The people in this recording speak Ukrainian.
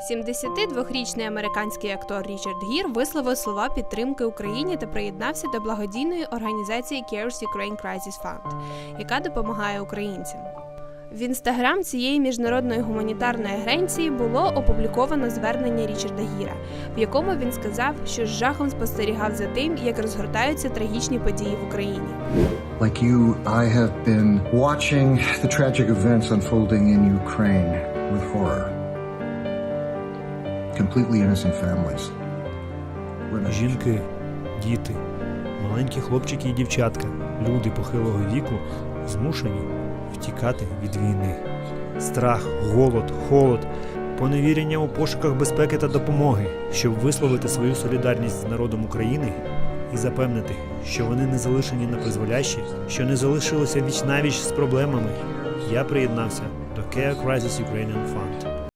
72-річний американський актор Річард Гір висловив слова підтримки Україні та приєднався до благодійної організації Cares Ukraine Crisis Fund, яка допомагає українцям. В інстаграм цієї міжнародної гуманітарної агенції було опубліковано звернення Річарда Гіра, в якому він сказав, що з жахом спостерігав за тим, як розгортаються трагічні події в Україні. Like you, I have been watching the tragic events unfolding in Ukraine with horror. Жінки, діти, маленькі хлопчики і дівчатка, люди похилого віку змушені втікати від війни. Страх, голод, холод, поневірення у пошуках безпеки та допомоги, щоб висловити свою солідарність з народом України і запевнити, що вони не залишені на призволяще, що не залишилися віч навіч з проблемами. Я приєднався до Care Crisis Ukrainian Fund.